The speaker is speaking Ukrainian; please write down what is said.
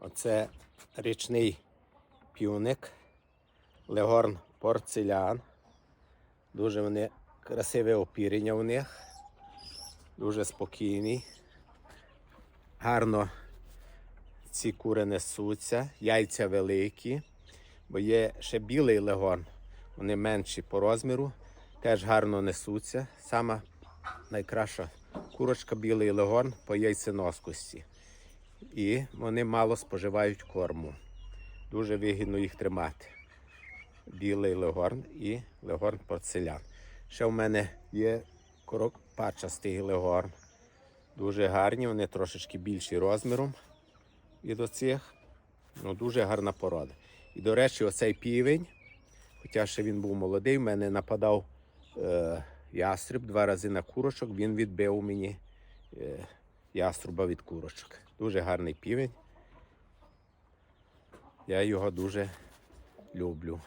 Оце річний півник, легорн порцелян. Дуже вони красиве опірення у них. Дуже спокійний. Гарно ці кури несуться, яйця великі, бо є ще білий легорн. Вони менші по розміру, теж гарно несуться. Сама найкраща курочка білий легорн по яйценоскості. І вони мало споживають корму. Дуже вигідно їх тримати. Білий легорн і легорн порцелян. Ще в мене є коропачастий легорн. Дуже гарні, вони трошечки більші розміром від оцих. Ну, дуже гарна порода. І, до речі, оцей півень, хоча ще він був молодий, в мене нападав е, ястреб два рази на курочок, він відбив мені е, яструба від курочок. Дуже гарний півень. Я його дуже люблю.